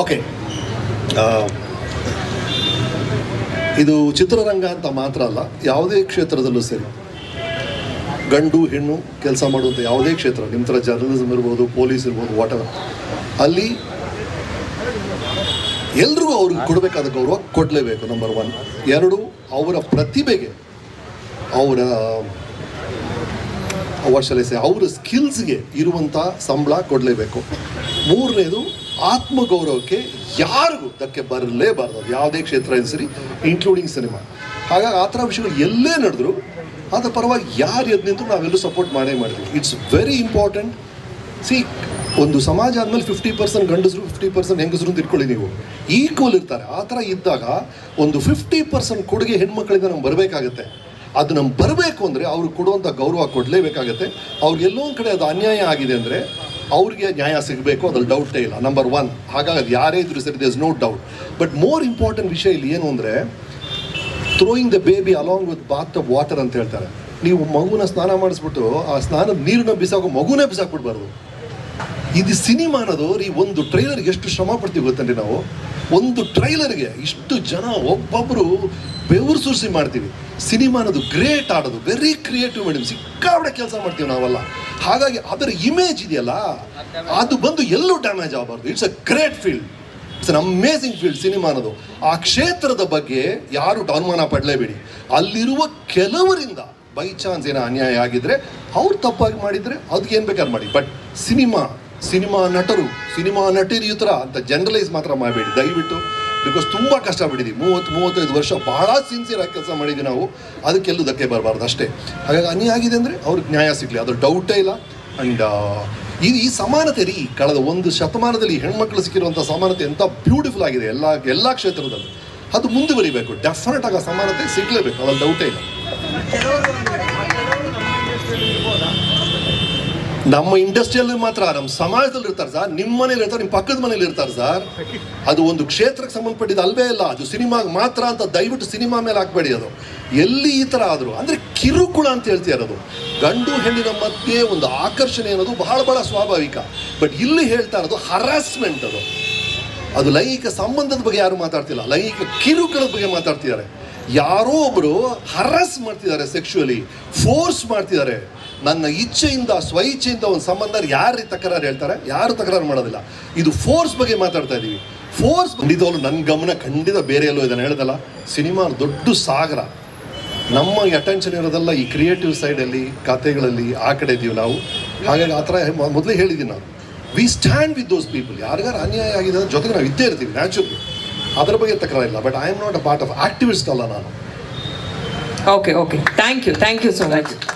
Okay ಇದು ಚಿತ್ರರಂಗ ಅಂತ ಮಾತ್ರ ಅಲ್ಲ, ಯಾವುದೇ ಕ್ಷೇತ್ರದಲ್ಲೂ ಸರಿ. ಗಂಡು, ಹೆಣ್ಣು ಕೆಲಸ ಮಾಡುವಂಥ ಯಾವುದೇ ಕ್ಷೇತ್ರ ನಿಮ್ಮ ಥರ ಜರ್ನಲಿಸಮ್ ಇರ್ಬೋದು ಪೊಲೀಸ್ ಇರ್ಬೋದು ವಾಟರ್ ಅಲ್ಲಿ ಎಲ್ರಿಗೂ ಅವ್ರಿಗೆ ಕೊಡಬೇಕಾದ ಗೌರವ ಕೊಡಲೇಬೇಕು ನಂಬರ್ ಒನ್ ಎರಡು, ಅವರ ಪ್ರತಿಭೆಗೆ ಅವರ ವರ್ಷಲೈಸೆ ಅವರ ಸ್ಕಿಲ್ಸ್ಗೆ ಇರುವಂಥ ಸಂಬಳ ಕೊಡಲೇಬೇಕು. ಮೂರನೇದು ಆತ್ಮಗೌರವಕ್ಕೆ ಯಾರಿಗೂ ಧಕ್ಕೆ ಬರಲೇಬಾರ್ದು. ಯಾವುದೇ ಕ್ಷೇತ್ರ ಇದು ಸರಿ ಇನ್ಕ್ಲೂಡಿಂಗ್ ಸಿನಿಮಾ ಹಾಗಾಗಿ ಆ ಥರ ವಿಷಯಗಳು ಎಲ್ಲೇ ನಡೆದ್ರು ಅದರ ಪರವಾಗಿ ಯಾರು ಎದ್ದು ನಿಂತು ನಾವೆಲ್ಲೂ ಸಪೋರ್ಟ್ ಮಾಡೇ ಮಾಡ್ತೀವಿ. ಇಟ್ಸ್ ವೆರಿ ಇಂಪಾರ್ಟೆಂಟ್ ಸಿ ಒಂದು ಸಮಾಜ ಆದಮೇಲೆ ಫಿಫ್ಟಿ ಪರ್ಸೆಂಟ್ ಗಂಡಸರು ಫಿಫ್ಟಿ ಪರ್ಸೆಂಟ್ ಹೆಂಗಸರು ಅಂತ ಇಟ್ಕೊಳ್ಳಿ ನೀವು. ಈಕ್ವಲ್ ಇರ್ತಾರೆ. ಆ ಥರ ಇದ್ದಾಗ ಒಂದು ಫಿಫ್ಟಿ ಪರ್ಸೆಂಟ್ ಕೊಡುಗೆ ಹೆಣ್ಮಕ್ಳಿಂದ ನಮ್ಗೆ ಬರಬೇಕಾಗತ್ತೆ. ಅದು ನಮ್ಗೆ ಬರಬೇಕು ಅಂದರೆ ಅವ್ರಿಗೆ ಕೊಡುವಂಥ ಗೌರವ ಕೊಡಲೇಬೇಕಾಗತ್ತೆ. ಅವ್ರಿಗೆ ಎಲ್ಲೋ ಒಂದು ಕಡೆ ಅದು ಅನ್ಯಾಯ ಆಗಿದೆ ಅಂದರೆ ಅವ್ರಿಗೆ ನ್ಯಾಯ ಸಿಗಬೇಕು, ಅದ್ರಲ್ಲಿ ಡೌಟೇ ಇಲ್ಲ. ನಂಬರ್ ಒನ್ ಹಾಗಾಗಿ ಯಾರೇ ಇದ್ರು ಸರಿ there's no doubt but more important ವಿಷಯ ಇಲ್ಲಿ ಏನು ಅಂದರೆ throwing the baby along with bath of water ಅಂತ ಹೇಳ್ತಾರೆ. ನೀವು ಮಗುನ ಸ್ನಾನ ಮಾಡಿಸ್ಬಿಟ್ಟು, ಆ ಸ್ನಾನದ ನೀರನ್ನ ಬಿಸಾಕೋ ಮಗುನೇ ಬಿಸಾಕ್ಬಿಡ್ಬಾರ್ದು. ಇದು ಸಿನಿಮಾ ಅನ್ನೋದು, ರೀ, ಒಂದು ಟ್ರೈಲರ್ಗೆ ಎಷ್ಟು ಶ್ರಮ ಪಡ್ತೀವಿ ಗೊತ್ತಂದ್ರೆ ನಾವು? ಒಂದು ಟ್ರೈಲರ್ಗೆ ಇಷ್ಟು ಜನ ಒಬ್ಬೊಬ್ಬರು ಬೆವರು ಸುರಿಸಿ ಮಾಡ್ತೀವಿ. ಸಿನಿಮಾ ಅನ್ನೋದು ಗ್ರೇಟ್ ಆಡೋದು ವೆರಿ ಕ್ರಿಯೇಟಿವ್ ಮೇಡಮ್ ಸಿಕ್ಕಾಬಡೆ ಕೆಲಸ ಮಾಡ್ತೀವಿ ನಾವೆಲ್ಲ. ಹಾಗಾಗಿ ಅದರ ಇಮೇಜ್ ಇದೆಯಲ್ಲ, ಅದು ಬಂದು ಎಲ್ಲೂ ಡ್ಯಾಮೇಜ್ ಆಗಬಾರ್ದು. It's a great field it's an amazing field cinema ಅನ್ನೋದು. ಆ ಕ್ಷೇತ್ರದ ಬಗ್ಗೆ ಯಾರು ಅನುಮಾನ ಪಡಲೇಬೇಡಿ. ಅಲ್ಲಿರುವ ಕೆಲವರಿಂದ ಬೈ ಚಾನ್ಸ್ ಏನೋ ಅನ್ಯಾಯ ಆಗಿದ್ರೆ, ಅವ್ರು ತಪ್ಪಾಗಿ ಮಾಡಿದ್ರೆ ಅದಕ್ಕೆ ಏನು ಬೇಕಾದ್ರೆ ಮಾಡಿ. ಬಟ್ ಸಿನಿಮಾ ಸಿನಿಮಾ ನಟರು ಸಿನಿಮಾ ನಟಿರು ಈ ಥರ ಅಂತ ಜನರಲೈಸ್ ಮಾತ್ರ ಮಾಡಬೇಡಿ. ದಯವಿಟ್ಟು ಬಿಕಾಸ್ ತುಂಬ ಕಷ್ಟಪಟ್ಟಿದ್ದೀವಿ. ಮೂವತ್ತು, ಮೂವತ್ತೈದು ವರ್ಷ ಬಹಳ ಸಿನ್ಸಿಯರ್ ಆಗಿ ಕೆಲಸ ಮಾಡಿದ್ವಿ ನಾವು. ಅದಕ್ಕೆಲ್ಲೂ ಧಕ್ಕೆ ಬರಬಾರ್ದು ಅಷ್ಟೇ. ಹಾಗಾಗಿ ಅನ್ಯಾಯ ಆಗಿದೆ ಅಂದರೆ ಅವ್ರಿಗೆ ನ್ಯಾಯ ಸಿಗಲಿ. ಅದ್ರ ಡೌಟೇ ಇಲ್ಲ. ಆ್ಯಂಡ್ ಇದು ಈ ಸಮಾನತೆ ರೀ, ಕಳೆದ ಒಂದು ಶತಮಾನದಲ್ಲಿ ಹೆಣ್ಮಕ್ಳು ಸಿಕ್ಕಿರುವಂಥ ಸಮಾನತೆ ಎಂಥ ಬ್ಯೂಟಿಫುಲ್ ಆಗಿದೆ. ಎಲ್ಲ ಎಲ್ಲ ಕ್ಷೇತ್ರದಲ್ಲಿ. ಅದು ಮುಂದುವರಿಬೇಕು. ಡೆಫಿನೆಟ್ ಆಗಿ ಸಮಾನತೆ ಸಿಗಲೇಬೇಕು. ಅದ್ರಲ್ಲಿ ಡೌಟೇ ಇಲ್ಲ. ನಮ್ಮ ಇಂಡಸ್ಟ್ರಿಯಲ್ಲಿ ಮಾತ್ರ ನಮ್ಮ ಸಮಾಜದಲ್ಲಿ ಇರ್ತಾರೆ ಸರ್ ನಿಮ್ಮ ಮನೇಲಿ ಇರ್ತಾರೆ, ನಿಮ್ಮ ಪಕ್ಕದ ಮನೇಲಿ ಇರ್ತಾರೆ ಸರ್ ಅದು ಒಂದು ಕ್ಷೇತ್ರಕ್ಕೆ ಸಂಬಂಧಪಟ್ಟಿದ್ದು ಅಲ್ವೇ ಇಲ್ಲ. ಅದು ಸಿನಿಮಾಗೆ ಮಾತ್ರ ಅಂತ ದಯವಿಟ್ಟು ಸಿನಿಮಾ ಮೇಲೆ ಹಾಕಬೇಡಿ ಅದು. ಎಲ್ಲಿ ಈ ಥರ ಆದರೂ, ಅಂದರೆ ಕಿರುಕುಳ ಅಂತ ಹೇಳ್ತೀಯ ಅದು. ಗಂಡು ಹೆಣ್ಣಿನ ಮಧ್ಯೆ ಒಂದು ಆಕರ್ಷಣೆ ಅನ್ನೋದು ಬಹಳ ಬಹಳ ಸ್ವಾಭಾವಿಕ. ಬಟ್ ಇಲ್ಲಿ ಹೇಳ್ತಾ ಇರೋದು ಹರಾಸ್ಮೆಂಟ್ ಅದು. ಅದು ಲೈಂಗಿಕ ಸಂಬಂಧದ ಬಗ್ಗೆ ಯಾರು ಮಾತಾಡ್ತಿಲ್ಲ. ಲೈಂಗಿಕ ಕಿರುಕುಳದ ಬಗ್ಗೆ ಮಾತಾಡ್ತಿದ್ದಾರೆ. ಯಾರೋ ಒಬ್ಬರು ಹರಸ್ ಮಾಡ್ತಿದ್ದಾರೆ ಸೆಕ್ಷುವಲಿ ಫೋರ್ಸ್ ಮಾಡ್ತಿದ್ದಾರೆ. ನನ್ನ ಇಚ್ಛೆಯಿಂದ ಸ್ವಇಚ್ಛೆಯಿಂದ ಒಂದು ಸಂಬಂಧ ಯಾರು ತಕರಾರು ಹೇಳ್ತಾರೆ? ಯಾರು ತಕರಾರು ಮಾಡೋದಿಲ್ಲ. ಇದು ಫೋರ್ಸ್ ಬಗ್ಗೆ ಮಾತಾಡ್ತಾ ಇದ್ದೀವಿ ಫೋರ್ಸ್ ಖಂಡಿತವಲ್ಲ ನನ್ನ ಗಮನ ಖಂಡಿತ ಬೇರೆ ಎಲ್ಲೋ ಇದನ್ನು ಹೇಳ್ದಲ್ಲ ಸಿನಿಮಾ ದೊಡ್ಡ ಸಾಗರ. ನಮ್ಮ ಅಟೆನ್ಷನ್ ಇರೋದೆಲ್ಲ ಈ ಕ್ರಿಯೇಟಿವ್ ಸೈಡಲ್ಲಿ ಕಥೆಗಳಲ್ಲಿ ಆ ಕಡೆ ಇದ್ದೀವಿ ನಾವು. ಹಾಗಾಗಿ ಆ ಥರ ಮೊದಲೇ ಹೇಳಿದ್ದೀನಿ ನಾನು. We stand with those people ಯಾರಿಗಾರು ಅನ್ಯಾಯ ಆಗಿದೆ ಅದ್ರ ಜೊತೆಗೆ ನಾವು ಇದ್ದೇ ಇರ್ತೀವಿ ನ್ಯಾಚುರಲಿ ಅದರ ಬಗ್ಗೆ ತಕರಾರಿಲ್ಲ but I am not a part of activist ಅಲ್ಲ ನಾನು. Okay okay thank you thank you so much